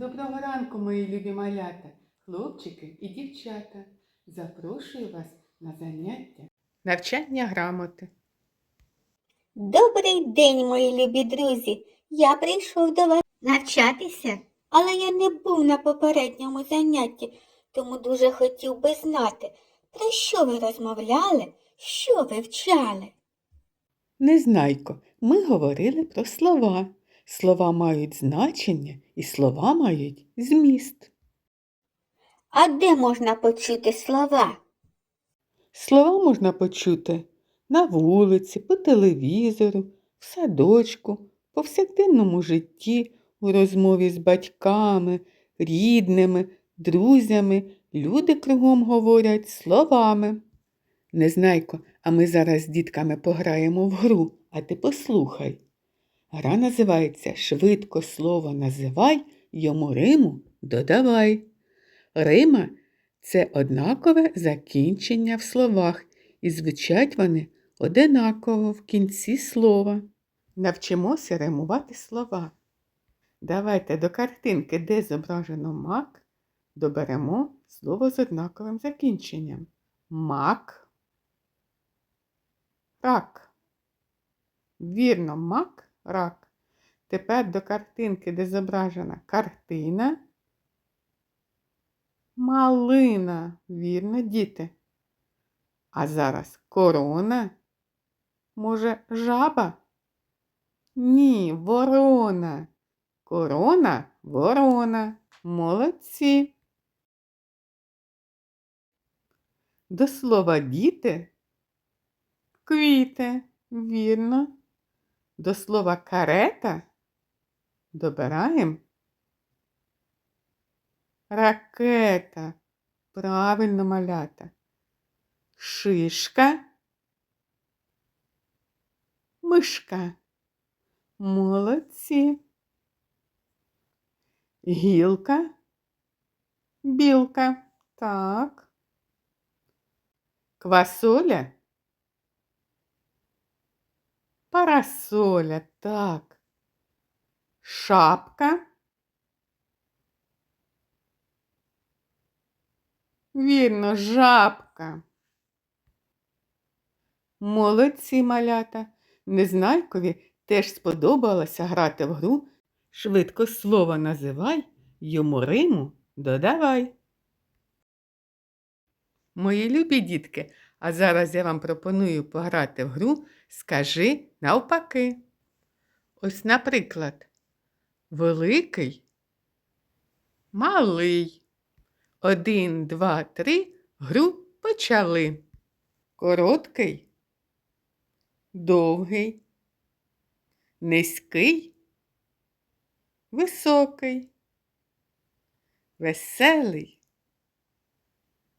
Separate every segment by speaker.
Speaker 1: Доброго ранку, мої любі малята, хлопчики і дівчата. Запрошую вас на заняття навчання грамоти.
Speaker 2: Добрий день, мої любі друзі. Я прийшов до вас навчатися, але я не був на попередньому занятті, тому дуже хотів би знати, про що ви розмовляли, що ви вчали.
Speaker 1: Незнайко, ми говорили про слова. Слова мають значення і слова мають зміст.
Speaker 2: А де можна почути слова?
Speaker 1: Слова можна почути на вулиці, по телевізору, в садочку, в повсякденному житті, у розмові з батьками, рідними, друзями. Люди кругом говорять словами. Незнайко, а ми зараз з дітками пограємо в гру, а ти послухай. Гра називається Швидко слово називай, йому риму додавай. Рима це однакове закінчення в словах, і звучать вони одинаково в кінці слова. Навчимося римувати слова. Давайте до картинки, де зображено мак, доберемо слово з однаковим закінченням. Мак. Рак. Вірно, мак, рак. Тепер до картинки, де зображена картина. Малина, вірно, діти. А зараз корона. Може, жаба? Ні, ворона. Корона, ворона. Молодці. До слова діти. Квіти, вірно. До слова карета добираємо Ракета. Правильно малята. Шишка. Мишка. Молодці. Гілка. Білка. Так. Квасоля. Парасоля. Так. Шапка. Вірно, жабка. Молодці малята. Незнайкові теж сподобалося грати в гру. Швидко слово називай, йому риму додавай. Мої любі дітки, а зараз я вам пропоную пограти в гру Скажи навпаки. Ось, наприклад, великий, малий. Один, два, три. Гру почали. Короткий, довгий, низький, високий, веселий,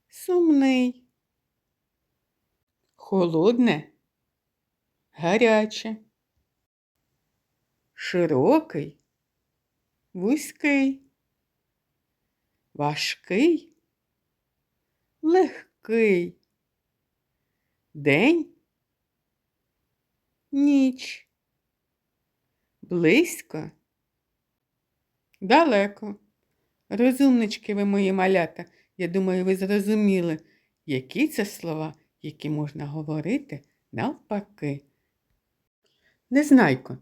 Speaker 1: сумний, холодне, гаряче, широкий, вузький важкий, легкий, день, ніч, близько, далеко. Розумнички ви мої малята, я думаю, ви зрозуміли, які це слова, які можна говорити навпаки. Незнайко.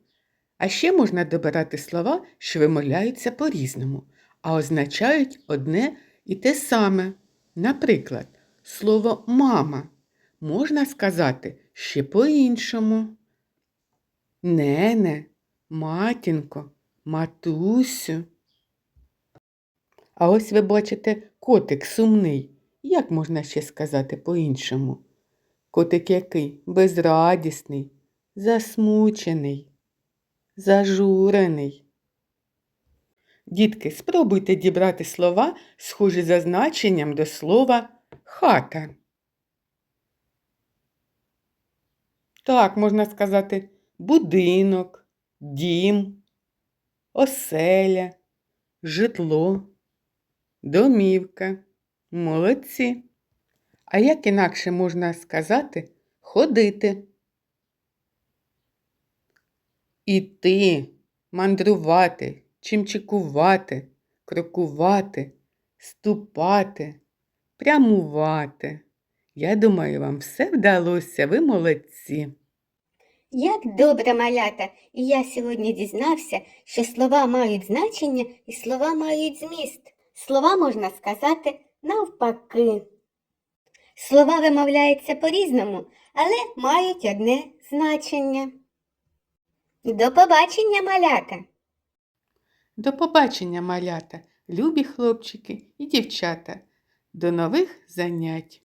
Speaker 1: А ще можна добирати слова, що вимовляються по-різному а означають одне і те саме. Наприклад, слово мама можна сказати ще по-іншому. Нене, матінко, матусю. А ось ви бачите котик сумний. Як можна ще сказати по-іншому? Котик який безрадісний, засмучений, зажурений. Дітки, спробуйте дібрати слова, схожі за значенням до слова хата. Так, можна сказати будинок, дім, оселя, житло, домівка. Молодці. А як інакше можна сказати ходити? Іти, мандрувати чимчикувати, крокувати, ступати, прямувати. Я думаю, вам все вдалося, ви молодці.
Speaker 2: Як добре малята, і я сьогодні дізнався, що слова мають значення і слова мають зміст. Слова можна сказати навпаки. Слова вимовляються по-різному, але мають одне значення. До побачення, малята!
Speaker 1: До побачення, малята, любі хлопчики і дівчата. До нових занять.